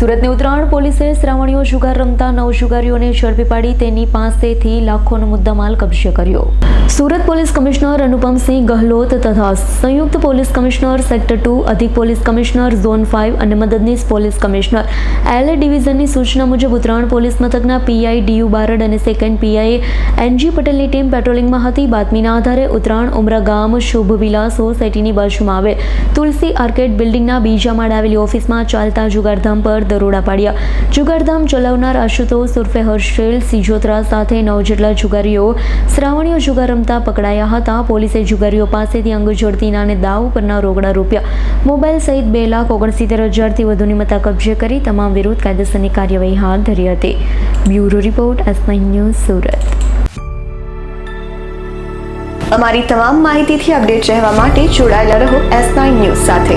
સુરતની ઉત્તરાયણ પોલીસે શ્રાવણીઓ જુગાર રમતા નવ જુગારીઓને ઝડપી પાડી તેની પાસેથી લાખોનો મુદ્દામાલ કબજે કર્યો. સુરત પોલીસ કમિશનર અનુપમસિંહ ગહલોત તથા સંયુક્ત પોલીસ કમિશનર સેક્ટર ટુ, અધિક પોલીસ કમિશનર ઝોન ફાઇવ અને મદદનીશ પોલીસ કમિશનર. એલ ડિવિઝનની સૂચના મુજબ ઉત્તરાયણ પોલીસ મથકના પીઆઈ ડીયુ બારડ અને સેકન્ડ પીઆઈ એનજી પટેલની ટીમ પેટ્રોલિંગમાં હતી. બાતમીના આધારે ઉત્તરાયણ ઉમરા ગામ શુભ વિલાસ સોસાયટીની બાજુમાં આવેલ તુલસી આર્કેડ બિલ્ડિંગના બીજા માળે આવેલી ઓફિસમાં ચાલતા જુગારધામ પર દરોડા પાડ્યા. જુગારધામ ચલાવનાર આશુતોષ ઉર્ફે હર્ષેલ સિજોત્રા સાથે નવ જેટલા જુગારીઓ શ્રાવણીઓ જુગાર રમતા પકડાયા હતા. પોલીસે જુગારીઓ પાસેથી અંગ જોડતીના અને દાવ પરના રોકડા રૂપિયા. મોબાઈલ સહિત બે લાખ ઓગણસિત્તેર હજારથી વધુની મતા કબજે કરી તમામ વિરુદ્ધ કાયદેસરની કાર્યવાહી હાથ ધરી હતી. Bureau report, S news, Surat. અમારી તમામ માહિતીથી અપડેટ રહેવા માટે જોડાયેલા રહો એસ ન્યૂઝ સાથે.